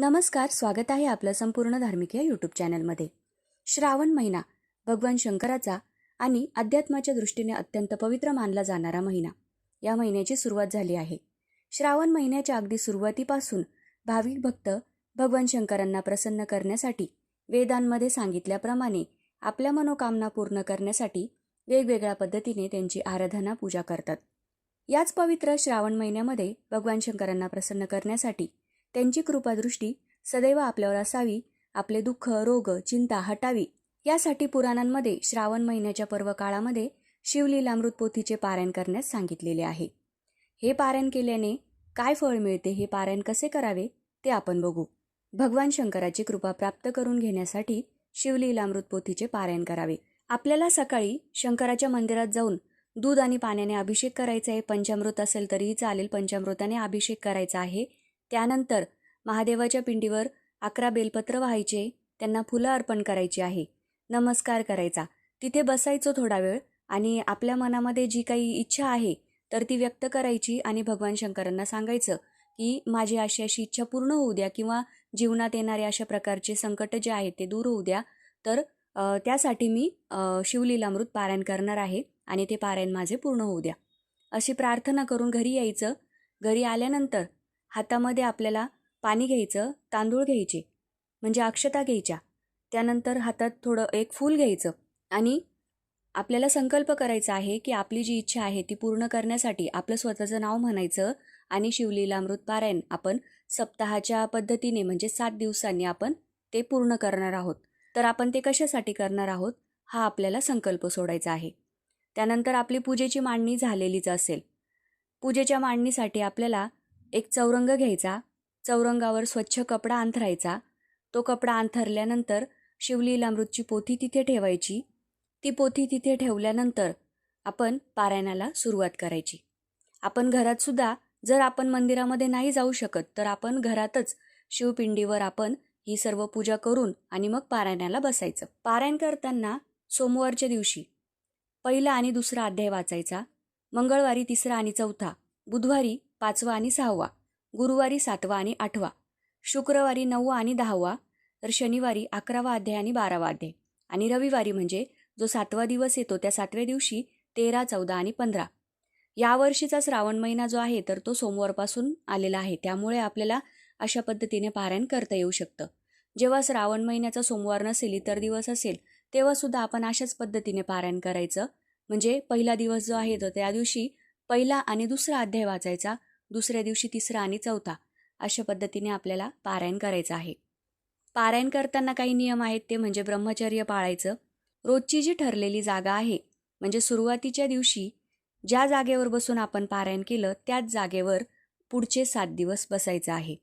नमस्कार स्वागत आहे आपलं संपूर्ण धार्मिक या यूट्यूब चॅनलमध्ये श्रावण महिना भगवान शंकराचा आणि अध्यात्माच्या दृष्टीने अत्यंत पवित्र मानला जाणारा महिना. या महिन्याची सुरुवात झाली आहे. श्रावण महिन्याच्या अगदी सुरुवातीपासून भाविक भक्त भगवान शंकरांना प्रसन्न करण्यासाठी वेदांमध्ये सांगितल्याप्रमाणे आपल्या मनोकामना पूर्ण करण्यासाठी वेगवेगळ्या पद्धतीने त्यांची आराधना पूजा करतात. याच पवित्र श्रावण महिन्यामध्ये भगवान शंकरांना प्रसन्न करण्यासाठी त्यांची कृपादृष्टी सदैव आपल्यावर असावी आपले दुःख रोग चिंता हटावी. यासाठी पुराणांमध्ये श्रावण महिन्याच्या पर्व काळामध्ये शिवलीलामृत पोथीचे पारायण करण्यास सांगितलेले आहे. हे पारायण केल्याने काय फळ मिळते हे पारायण कसे करावे ते आपण बघू. भगवान शंकराची कृपा प्राप्त करून घेण्यासाठी शिवलीलामृत पोथीचे पारायण करावे. आपल्याला सकाळी शंकराच्या मंदिरात जाऊन दूध आणि पाण्याने अभिषेक करायचा आहे पंचामृत असेल तरीही चालेल पंचामृताने अभिषेक करायचा आहे त्यानंतर महादेवाच्या पिंडीवर अकरा बेलपत्र व्हायचे त्यांना फुलं अर्पण करायची आहे. नमस्कार करायचा. तिथे बसायचो थोडा वेळ आणि आपल्या मनामध्ये जी काही इच्छा आहे तर ती व्यक्त करायची आणि भगवान शंकरांना सांगायचं की माझी अशी अशी इच्छा पूर्ण होऊ द्या किंवा जीवनात येणारे अशा प्रकारचे संकट जे आहेत ते दूर होऊ द्या. तर त्यासाठी मी शिवलीलामृत पारायण करणार आहे आणि ते पारायण माझे पूर्ण होऊ द्या. अशी प्रार्थना करून घरी यायचं. घरी आल्यानंतर हातामध्ये आपल्याला पाणी घ्यायचं तांदूळ घ्यायचे म्हणजे अक्षता घ्यायच्या. त्यानंतर हातात थोडं एक फूल घ्यायचं आणि आपल्याला संकल्प करायचा आहे की आपली जी इच्छा आहे ती पूर्ण करण्यासाठी आपलं स्वतःचं नाव म्हणायचं आणि शिवलीलामृत पारायण आपण सप्ताहाच्या पद्धतीने म्हणजे सात दिवसांनी आपण ते पूर्ण करणार आहोत. तर आपण ते कशासाठी करणार आहोत? हा आपल्याला संकल्प सोडायचा आहे. त्यानंतर आपली पूजेची मांडणी झालेलीच असेल. पूजेच्या मांडणीसाठी आपल्याला एक चौरंग घ्यायचा. चौरंगावर स्वच्छ कपडा अंथरायचा. तो कपडा अंथरल्यानंतर शिवलीलामृतची पोथी तिथे ठेवायची. ती पोथी तिथे ठेवल्यानंतर आपण पारायणाला सुरुवात करायची. आपण घरातसुद्धा जर आपण मंदिरामध्ये नाही जाऊ शकत तर आपण घरातच शिवपिंडीवर आपण ही सर्व पूजा करून आणि मग पारायणाला बसायचं. पारायण करताना सोमवारच्या दिवशी पहिला आणि दुसरा अध्याय वाचायचा. मंगळवारी तिसरा आणि चौथा. बुधवारी पाचवा आणि सहावा. गुरुवारी सातवा आणि आठवा. शुक्रवारी नववा आणि दहावा. तर शनिवारी अकरावा अध्याय आणि बारावा अध्याय. आणि रविवारी म्हणजे जो सातवा दिवस येतो त्या सातव्या दिवशी तेरा चौदा आणि पंधरा. यावर्षीचा श्रावण महिना जो आहे तर तो सोमवारपासून आलेला आहे. त्यामुळे आपल्याला अशा पद्धतीने पारायण करता येऊ शकतं. जेव्हा श्रावण महिन्याचा सोमवार नसेल इतर दिवस असेल तेव्हासुद्धा आपण अशाच पद्धतीने पारायण करायचं. म्हणजे पहिला दिवस जो आहे तो त्या दिवशी पहिला आणि दुसरा अध्याय वाचायचा. दुसऱ्या दिवशी तिसरा आणि चौथा अशा पद्धतीने आपल्याला पारायण करायचं आहे. पारायण करताना काही नियम आहेत ते म्हणजे ब्रह्मचर्य पाळायचं. रोजची जी ठरलेली जागा आहे म्हणजे सुरुवातीच्या दिवशी ज्या जागेवर बसून आपण पारायण केलं त्याच जागेवर पुढचे सात दिवस बसायचं आहे.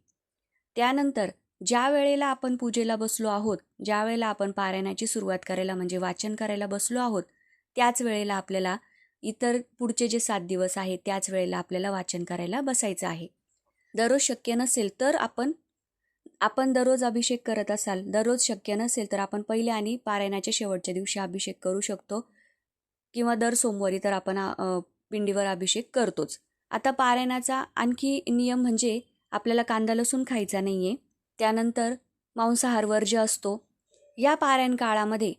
त्यानंतर ज्या वेळेला आपण पूजेला बसलो आहोत ज्या वेळेला आपण पारायणाची सुरुवात करायला म्हणजे वाचन करायला बसलो आहोत त्याच वेळेला आपल्याला इतर पुढचे जे सात दिवस आहेत त्याच वेळेला आपल्याला वाचन करायला बसायचं आहे. दररोज शक्य नसेल तर आपण आपण दररोज अभिषेक करत असाल दररोज शक्य नसेल तर आपण पहिल्या आणि पारायणाच्या शेवटच्या दिवशी अभिषेक करू शकतो किंवा दर सोमवारी तर आपण पिंडीवर अभिषेक करतोच. आता पारायणाचा आणखी नियम म्हणजे आपल्याला कांदा लसूण खायचा नाही आहे त्यानंतर मांसाहार वर्ज्य असतो या पारायण काळामध्ये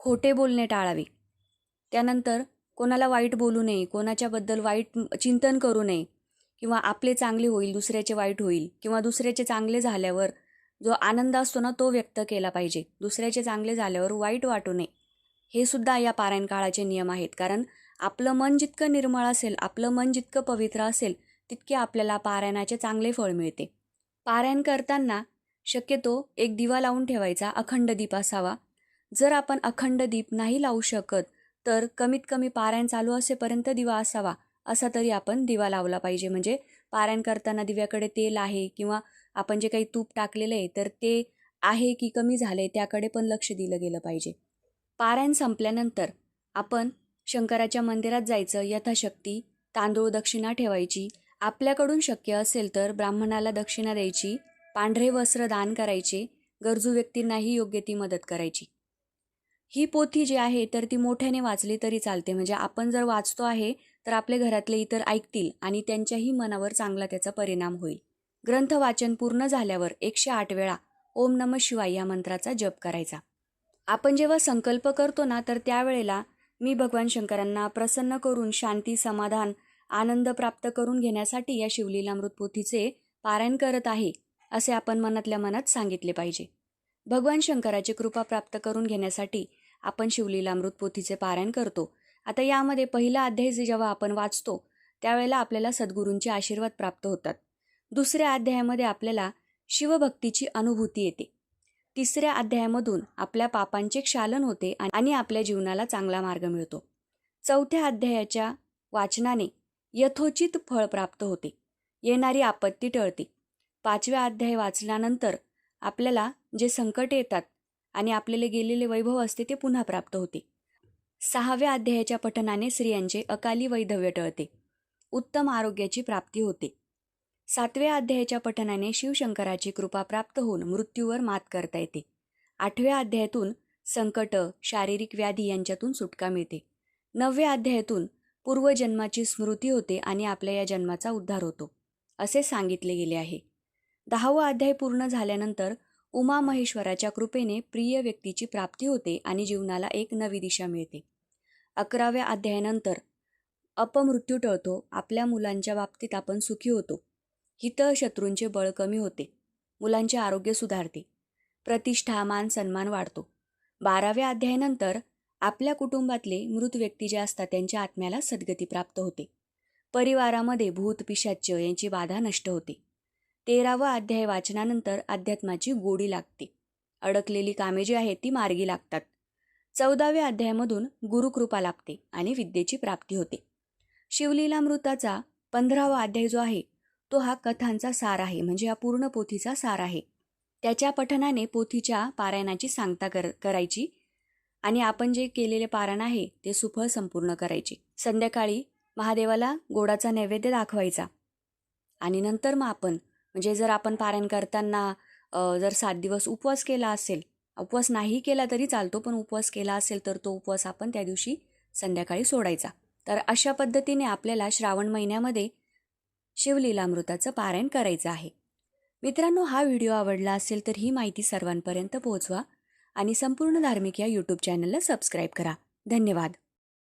खोटे बोलणे टाळावे. त्यानंतर कोणाला वाईट बोलू नये कोणाच्याबद्दल वाईट चिंतन करू नये किंवा आपले चांगले होईल दुसऱ्याचे वाईट होईल किंवा दुसऱ्याचे चांगले झाल्यावर जो आनंद असतो ना तो व्यक्त केला पाहिजे. दुसऱ्याचे चांगले झाल्यावर वाईट वाटू नये. हे सुद्धा या पारायण काळाचे नियम आहेत. कारण आपलं मन जितकं निर्मळ असेल आपलं मन जितकं पवित्र असेल तितके आपल्याला पारायणाचे चांगले फळ मिळते. पारायण करताना शक्यतो एक दिवा लावून ठेवायचा अखंड दीप असावा. जर आपण अखंड दीप नाही लावू शकत तर कमीत कमी पारायण चालू असेपर्यंत दिवा असावा असा तरी आपण दिवा लावला पाहिजे. म्हणजे पारायण करताना दिव्याकडे तेल आहे किंवा आपण जे काही तूप टाकलेलं आहे तर ते आहे की कमी झाले त्याकडे पण लक्ष दिलं गेलं पाहिजे. पारायण संपल्यानंतर आपण शंकराच्या मंदिरात जायचं यथाशक्ती तांदूळ दक्षिणा ठेवायची. आपल्याकडून शक्य असेल तर ब्राह्मणाला दक्षिणा द्यायची पांढरे वस्त्र दान करायचे गरजू व्यक्तींनाही योग्य ती मदत करायची. ही पोथी जी आहे तर ती मोठ्याने वाचली तरी चालते. म्हणजे आपण जर वाचतो आहे तर आपल्या घरातले इतर ऐकतील आणि त्यांच्याही मनावर चांगला त्याचा परिणाम होईल. ग्रंथ वाचन पूर्ण झाल्यावर एकशे आठ वेळा ओम नम शिवाय या मंत्राचा जप करायचा. आपण जेव्हा संकल्प करतो ना तर त्यावेळेला मी भगवान शंकरांना प्रसन्न करून शांती समाधान आनंद प्राप्त करून घेण्यासाठी या शिवलीलामृत पोथीचे पारायण करत आहे असे आपण मनातल्या मनात सांगितले पाहिजे. भगवान शंकराची कृपा प्राप्त करून घेण्यासाठी आपण शिवलीला पोथीचे पारायण करतो. आता यामध्ये पहिला अध्याय जेव्हा आपण वाचतो त्यावेळेला आपल्याला सद्गुरूंचे आशीर्वाद प्राप्त होतात. दुसऱ्या अध्यायामध्ये आपल्याला शिवभक्तीची अनुभूती येते. तिसऱ्या अध्यायामधून आपल्या पापांचे क्षालन होते आणि आपल्या जीवनाला चांगला मार्ग मिळतो. चौथ्या अध्यायाच्या वाचनाने यथोचित फळ प्राप्त होते. येणारी आपत्ती टळते. पाचव्या अध्याय वाचल्यानंतर आपल्याला जे संकट येतात आणि आपल्याला गेलेले वैभव असते ते पुन्हा प्राप्त होते. सहाव्या अध्यायाच्या पठनाने स्त्रियांचे अकाली वैधव्य टळते. उत्तम आरोग्याची प्राप्ती होते. सातव्या अध्यायाच्या पठनाने शिवशंकराची कृपा प्राप्त होऊन मृत्यूवर मात करता येते. आठव्या अध्यायातून संकट शारीरिक व्याधी यांच्यातून सुटका मिळते. नवव्या अध्यायातून पूर्वजन्माची स्मृती होते आणि आपल्या या जन्माचा उद्धार होतो. असे सांगितले गेले आहे. दहावा अध्याय पूर्ण झाल्यानंतर उमा महेश्वराच्या कृपेने प्रिय व्यक्तीची प्राप्ती होते आणि जीवनाला एक नवी दिशा मिळते. अकराव्या अध्यायानंतर अपमृत्यू टळतो आपल्या मुलांच्या बाबतीत आपण सुखी होतो. हित शत्रूंचे बळ कमी होते मुलांचे आरोग्य सुधारते प्रतिष्ठा मान सन्मान वाढतो. बाराव्या अध्यायानंतर आपल्या कुटुंबातले मृत व्यक्ती जे असतात त्यांच्या आत्म्याला सद्गती प्राप्त होते. परिवारामध्ये भूत पिशाच्य यांची बाधा नष्ट होते. तेरावा अध्याय वाचनानंतर अध्यात्माची गोडी लागते. अडकलेली कामे जी आहेत ती मार्गी लागतात. चौदाव्या अध्यायामधून गुरुकृपा लाभते आणि विद्येची प्राप्ती होते. शिवलीलामृताचा पंधरावा अध्याय जो आहे तो हा कथांचा सार आहे म्हणजे हा पूर्ण पोथीचा सार आहे. त्याच्या पठनाने पोथीच्या पारायणाची सांगता कर करायची आणि आपण जे केलेले पारायण आहे ते सुफळ संपूर्ण करायचे. संध्याकाळी महादेवाला गोडाचा नैवेद्य दाखवायचा आणि नंतर मग आपण म्हणजे जर आपण पारायण करताना जर सात दिवस उपवास केला असेल उपवास नाही केला तरी चालतो पण उपवास केला असेल तर तो उपवास आपण त्या दिवशी संध्याकाळी सोडायचा. तर अशा पद्धतीने आपल्याला श्रावण महिन्यामध्ये शिवलीलामृताचं पारायण करायचं आहे. मित्रांनो हा व्हिडिओ आवडला असेल तर ही माहिती सर्वांपर्यंत पोहोचवा आणि संपूर्ण धार्मिक या यूट्यूब चॅनलला सबस्क्राईब करा. धन्यवाद.